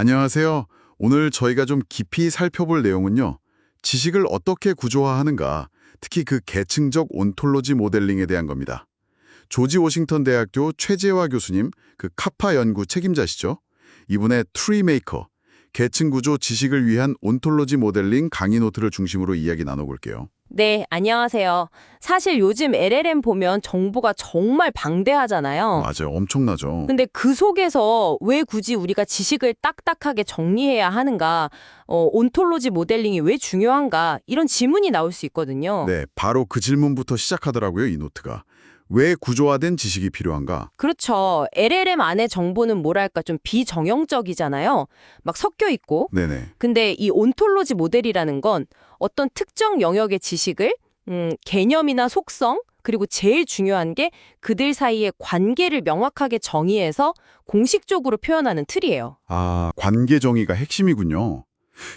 안녕하세요. 오늘 저희가 좀 깊이 살펴볼 내용은요. 지식을 어떻게 구조화하는가, 특히 그 계층적 온톨로지 모델링에 대한 겁니다. 조지 워싱턴 대학교 최재화 교수님, 그 카파 연구 책임자시죠? 이분의 트리메이커, 계층 구조 지식을 위한 온톨로지 모델링 강의 노트를 중심으로 이야기 나눠볼게요. 네, 안녕하세요. 사실 요즘 LLM 보면 정보가 정말 방대하잖아요. 맞아요. 엄청나죠. 근데 그 속에서 왜 굳이 우리가 지식을 딱딱하게 정리해야 하는가, 어, 온톨로지 모델링이 왜 중요한가, 이런 질문이 나올 수 있거든요. 네, 바로 그 질문부터 시작하더라고요, 이 노트가. 왜 구조화된 지식이 필요한가? 그렇죠. LLM 안에 정보는 뭐랄까 좀 비정형적이잖아요. 막 섞여 있고. 네네. 근데 이 온톨로지 모델이라는 건 어떤 특정 영역의 지식을 음, 개념이나 속성 그리고 제일 중요한 게 그들 사이의 관계를 명확하게 정의해서 공식적으로 표현하는 틀이에요. 아, 관계 정의가 핵심이군요.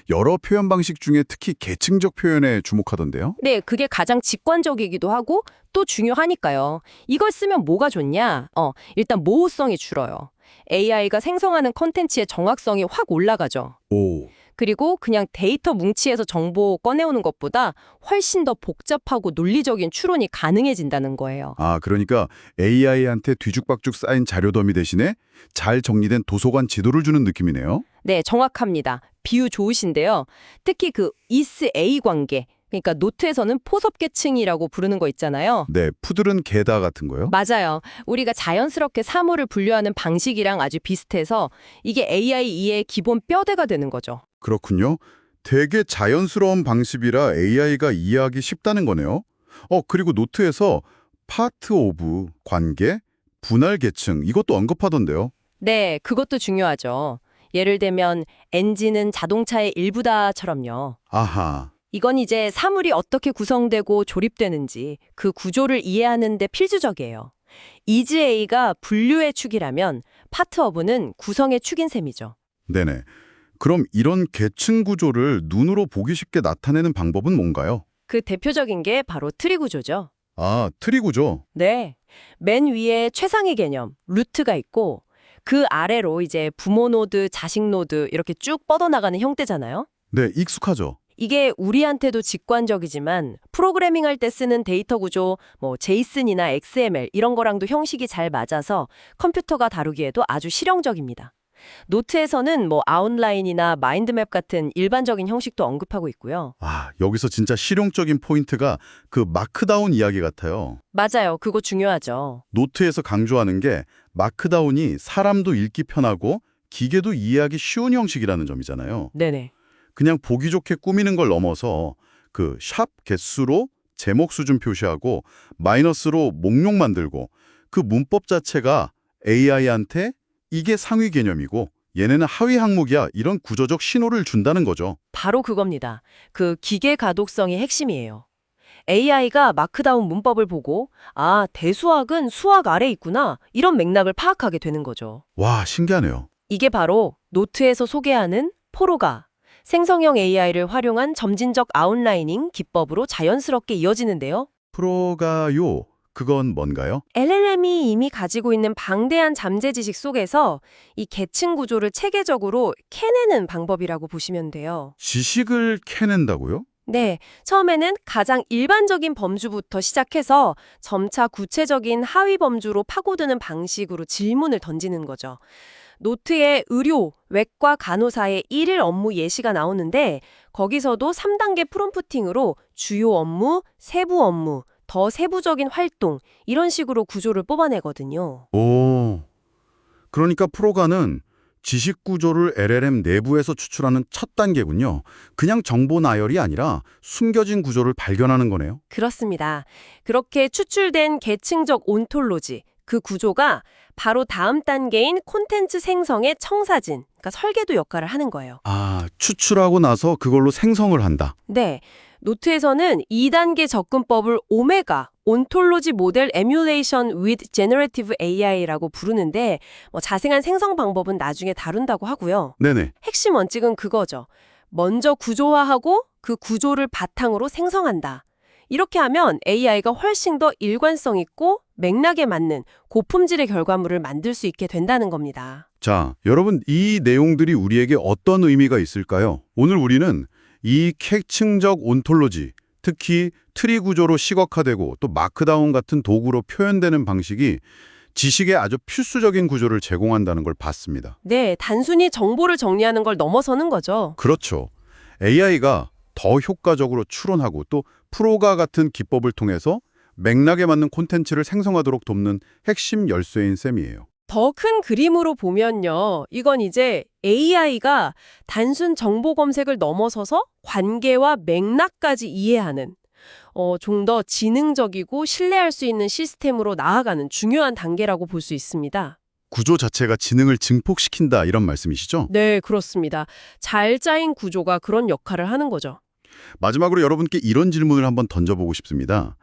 여러 표현 방식 중에 특히 계층적 표현에 주목하던데요. 네, 그게 가장 직관적이기도 하고 또 중요하니까요. 이걸 쓰면 뭐가 좋냐? 어, 일단 모호성이 줄어요. AI가 생성하는 컨텐츠의 정확성이 확 올라가죠. 오. 그리고 그냥 데이터 뭉치에서 정보 꺼내오는 것보다 훨씬 더 복잡하고 논리적인 추론이 가능해진다는 거예요. 아, 그러니까 AI한테 뒤죽박죽 쌓인 자료 더미 대신에 잘 정리된 도서관 지도를 주는 느낌이네요. 네, 정확합니다. 비유 좋으신데요. 특히 그 is-a 관계, 그러니까 노트에서는 포섭계층이라고 부르는 거 있잖아요. 네, 푸들은 게다 같은 거요? 맞아요. 우리가 자연스럽게 사물을 분류하는 방식이랑 아주 비슷해서 이게 AI 이해의 기본 뼈대가 되는 거죠. 그렇군요. 되게 자연스러운 방식이라 AI가 이해하기 쉽다는 거네요. 어, 그리고 노트에서 파트 오브, 관계, 분할 계층 이것도 언급하던데요. 네, 그것도 중요하죠. 예를 들면 엔진은 자동차의 일부다처럼요. 아하. 이건 이제 사물이 어떻게 구성되고 조립되는지 그 구조를 이해하는 데 필수적이에요. 이즈A가 분류의 축이라면 파트 어브는 구성의 축인 셈이죠. 네네. 그럼 이런 계층 구조를 눈으로 보기 쉽게 나타내는 방법은 뭔가요? 그 대표적인 게 바로 트리 구조죠. 아, 트리 구조. 네. 맨 위에 최상의 개념, 루트가 있고 그 아래로 이제 부모 노드, 자식 노드 이렇게 쭉 뻗어나가는 형태잖아요. 네, 익숙하죠. 이게 우리한테도 직관적이지만 프로그래밍 할 때 쓰는 데이터 구조, 뭐 제이슨이나 XML 이런 거랑도 형식이 잘 맞아서 컴퓨터가 다루기에도 아주 실용적입니다. 노트에서는 뭐 아웃라인이나 마인드맵 같은 일반적인 형식도 언급하고 있고요. 아, 여기서 진짜 실용적인 포인트가 그 마크다운 이야기 같아요. 맞아요. 그거 중요하죠. 노트에서 강조하는 게 마크다운이 사람도 읽기 편하고 기계도 이해하기 쉬운 형식이라는 점이잖아요. 네네. 그냥 보기 좋게 꾸미는 걸 넘어서 그 샵 개수로 제목 수준 표시하고 마이너스로 목록 만들고 그 문법 자체가 AI한테 이게 상위 개념이고 얘네는 하위 항목이야 이런 구조적 신호를 준다는 거죠. 바로 그겁니다. 그 기계 가독성이 핵심이에요. AI가 마크다운 문법을 보고 아, 대수학은 수학 아래 있구나. 이런 맥락을 파악하게 되는 거죠. 와 신기하네요. 이게 바로 노트에서 소개하는 포로가 생성형 AI를 활용한 점진적 아웃라이닝 기법으로 자연스럽게 이어지는데요. 프로가요 그건 뭔가요? LLM이 이미 가지고 있는 방대한 잠재 지식 속에서 이 계층 구조를 체계적으로 캐내는 방법이라고 보시면 돼요. 지식을 캐낸다고요? 네, 처음에는 가장 일반적인 범주부터 시작해서 점차 구체적인 하위 범주로 파고드는 방식으로 질문을 던지는 거죠. 노트에 의료, 외과 간호사의 일일 업무 예시가 나오는데 거기서도 3단계 프롬프팅으로 주요 업무, 세부 업무, 더 세부적인 활동 이런 식으로 구조를 뽑아내거든요. 오. 그러니까 프로가는 지식 구조를 LLM 내부에서 추출하는 첫 단계군요. 그냥 정보 나열이 아니라 숨겨진 구조를 발견하는 거네요. 그렇습니다. 그렇게 추출된 계층적 온톨로지, 그 구조가 바로 다음 단계인 콘텐츠 생성의 청사진, 그러니까 설계도 역할을 하는 거예요. 아, 추출하고 나서 그걸로 생성을 한다. 네. 노트에서는 2단계 접근법을 오메가, 온톨로지 모델 에뮬레이션 with generative AI라고 부르는데 뭐 자세한 생성 방법은 나중에 다룬다고 하고요. 네네. 핵심 원칙은 그거죠. 먼저 구조화하고 그 구조를 바탕으로 생성한다. 이렇게 하면 AI가 훨씬 더 일관성 있고 맥락에 맞는 고품질의 결과물을 만들 수 있게 된다는 겁니다. 자, 여러분 이 내용들이 우리에게 어떤 의미가 있을까요? 오늘 우리는 이 객층적 온톨로지, 특히 트리 구조로 시각화되고 또 마크다운 같은 도구로 표현되는 방식이 지식의 아주 필수적인 구조를 제공한다는 걸 봤습니다. 네, 단순히 정보를 정리하는 걸 넘어서는 거죠. 그렇죠. AI가 더 효과적으로 추론하고 또 프로가 같은 기법을 통해서 맥락에 맞는 콘텐츠를 생성하도록 돕는 핵심 열쇠인 셈이에요. 더 큰 그림으로 보면요. 이건 이제 AI가 단순 정보 검색을 넘어서서 관계와 맥락까지 이해하는 어, 좀 더 지능적이고 신뢰할 수 있는 시스템으로 나아가는 중요한 단계라고 볼 수 있습니다. 구조 자체가 지능을 증폭시킨다 이런 말씀이시죠? 네, 그렇습니다. 잘 짜인 구조가 그런 역할을 하는 거죠. 마지막으로 여러분께 이런 질문을 한번 던져보고 싶습니다.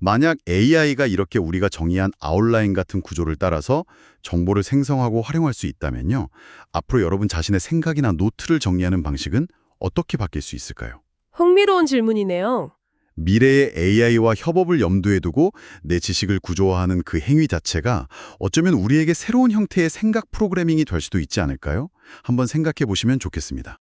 만약 AI가 이렇게 우리가 정의한 아웃라인 같은 구조를 따라서 정보를 생성하고 활용할 수 있다면요. 앞으로 여러분 자신의 생각이나 노트를 정리하는 방식은 어떻게 바뀔 수 있을까요? 흥미로운 질문이네요. 미래의 AI와 협업을 염두에 두고 내 지식을 구조화하는 그 행위 자체가 어쩌면 우리에게 새로운 형태의 생각 프로그래밍이 될 수도 있지 않을까요? 한번 생각해 보시면 좋겠습니다.